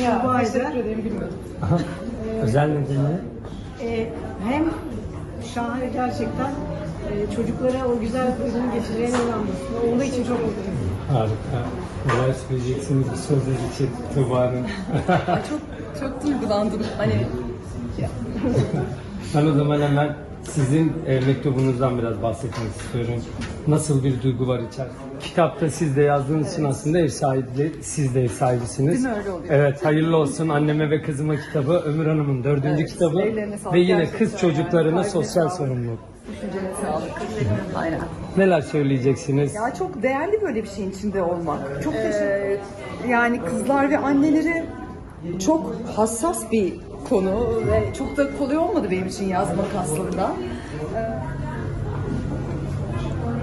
Ya, Dubai'de. teşekkür ederim bilmiyordum. Özel nedeni? Ee, hem şahane gerçekten e, çocuklara o güzel günü geçireceğine inanmasın. Olduğu için çok mutluyum. Harika. Neler söyleyeceksiniz bu sözler için? Ay çok çok duygulandım. Hani ben o zaman hemen sizin e, mektubunuzdan biraz bahsetmek istiyorum. Nasıl bir duygu var içerisinde? Kitapta siz de yazdığınız için aslında ev sahibi, siz de ev sahibisiniz. Değil mi? Öyle oluyor. Evet, hayırlı olsun anneme ve kızıma kitabı. Ömür Hanım'ın dördüncü Evet, kitabı. ellerine sağlık Ve yine gerçekten kız çocuklarına yani. Kalbine sosyal sağlık. sorumluluk. düşüncene sağlık. Aynen. Neler söyleyeceksiniz? Ya çok değerli böyle bir şeyin içinde olmak. Çok teşekkür Yani kızlar ve anneleri çok hassas bir konu ve çok da kolay olmadı benim için yazmak aslında. Ee,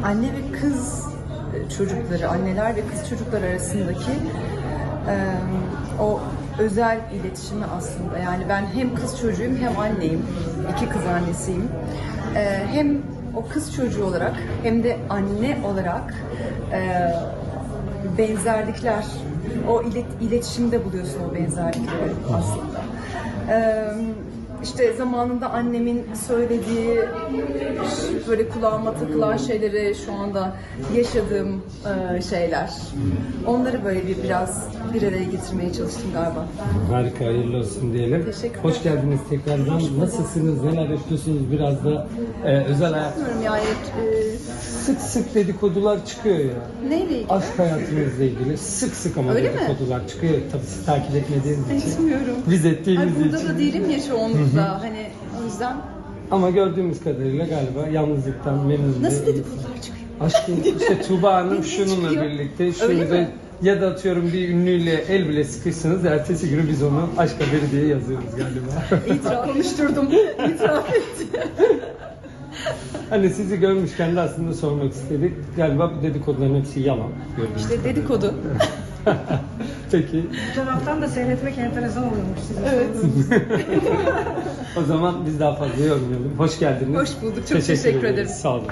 Anne ve kız çocukları, anneler ve kız çocuklar arasındaki e, o özel iletişimi aslında. Yani ben hem kız çocuğuyum hem anneyim. iki kız annesiyim. Ee, hem o kız çocuğu olarak hem de anne olarak e, benzerlikler, o ilet- iletişimde buluyorsun o benzerlikleri aslında. Ee, işte zamanında annemin söylediği böyle kulağıma takılan şeyleri şu anda yaşadığım e, şeyler. Onları böyle bir biraz bir araya getirmeye çalıştım galiba. Harika, hayırlı olsun diyelim. Teşekkür Hoş geldiniz tekrardan. Nasılsınız, neler yapıyorsunuz? Biraz da e, özel hayat. Bilmiyorum yani e, Sık sık dedikodular çıkıyor ya. neyle ilgili? Aşk hayatınızla ilgili sık sık ama Öyle mi? dedikodular çıkıyor. Tabii siz takip etmediğiniz için. Etmiyorum. Biz ettiğimiz Ay burada için. da değilim ya çoğunlukla. hani o yüzden Ama gördüğümüz kadarıyla galiba yalnızlıktan memnun. nasıl değil. dedikodular çıkıyor? Aşkım işte Tuğba Hanım şununla birlikte Öyle şurada mi? ya da atıyorum bir ünlüyle el bile sıkışsınız ertesi günü biz onu aşk haberi diye yazıyoruz galiba. İtiraf konuşturdum. İtiraf etti. hani sizi görmüşken de aslında sormak istedik. Galiba bu dedikoduların hepsi yalan. Gördüğünüz İşte dedikodu. Peki Bu taraftan da seyretmek enteresan oluyormuş sizin. Evet. o zaman biz daha fazla yormayalım. Hoş geldiniz. Hoş bulduk. Çok teşekkür ederim. ederiz. Sağ olun.